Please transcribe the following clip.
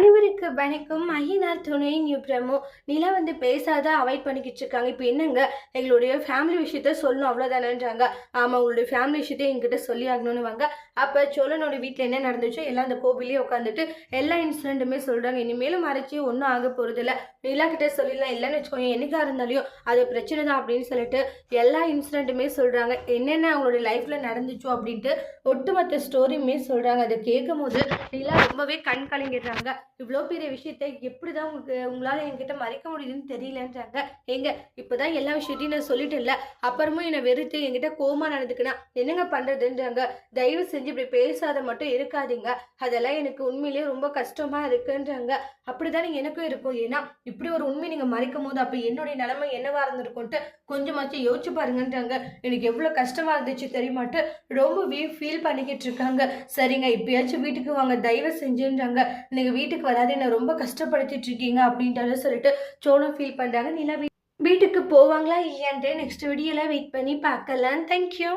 அனைவருக்கு வணக்கம். மகினார் துணை நியூ பிரமோ. நிலா வந்து பேசாத அவாய்ட் பண்ணிக்கிட்டு இருக்காங்க. இப்போ என்னங்க? எங்களுடைய ஃபேமிலி விஷயத்த சொல்லணும். அவ்வளோதானன்றாங்க ஆமாம் உங்களுடைய ஃபேமிலி விஷயத்த எங்கிட்ட சொல்லி ஆகணும்னு வாங்க அப்போ சோழனோட வீட்டில் என்ன நடந்துச்சோ எல்லாம் அந்த கோவிலே உட்காந்துட்டு எல்லா இன்சிடென்ட்டுமே சொல்கிறாங்க இனிமேலும் மறைச்சி ஒன்றும் ஆக போகிறதில்ல நிலா கிட்டே சொல்லிடலாம். இல்லைன்னு வச்சுக்கோங்க. என்னைக்கா இருந்தாலையும் அது பிரச்சனை தான் அப்படின்னு சொல்லிட்டு எல்லா இன்சிடென்ட்டுமே சொல்கிறாங்க என்னென்ன அவங்களுடைய லைஃப்பில் நடந்துச்சோ அப்படின்ட்டு ஒட்டுமொத்த ஸ்டோரியுமே சொல்கிறாங்க அதை கேட்கும் போது நிலா ரொம்பவே கண் கலங்கிடுறாங்க. இவ்வளோ பெரிய விஷயத்த எப்படி தான் உங்களுக்கு உங்களால் என்கிட்ட மறைக்க முடியுதுன்னு தெரியலன்றாங்க. எங்க இப்போதான் எல்லா விஷயத்தையும் நான் சொல்லிட்டேன்ல அப்புறமும் என்னை வெறுத்து என்கிட்ட கோமா நடந்துக்கினா என்னங்க பண்ணுறதுன்றாங்க தயவு செஞ்சு இப்படி பேசாத மட்டும் இருக்காதீங்க. அதெல்லாம் எனக்கு உண்மையிலேயே ரொம்ப கஷ்டமாக இருக்குன்றாங்க. அப்படிதானே எனக்கும் இருக்கும். ஏன்னா இப்படி ஒரு உண்மை நீங்கள் மறைக்கும் போது அப்போ என்னுடைய நிலைமை என்னவா இருந்திருக்கும்ட்டு கொஞ்சமாச்சும் யோசிச்சு பாருங்கன்றாங்க. எனக்கு எவ்வளோ கஷ்டமாக இருந்துச்சு தெரியுமாட்டு ரொம்பவே ஃபீல் பண்ணிக்கிட்டு இருக்காங்க. சரிங்க இப்பயாச்சும் வீட்டுக்கு வாங்க தயவு செஞ்சுன்றாங்க. நீங்கள் வீட்டு வீட்டுக்கு வராது என்னை ரொம்ப கஷ்டப்படுத்திட்டு இருக்கீங்க அப்படின்ட்டு சொல்லிட்டு சோனம் ஃபீல் பண்ணுறாங்க நிலா வீட்டுக்கு போவாங்களா இல்லையான்ட்டு நெக்ஸ்ட் வீடியோவில் வெயிட் பண்ணி பார்க்கலாம். தேங்க்யூ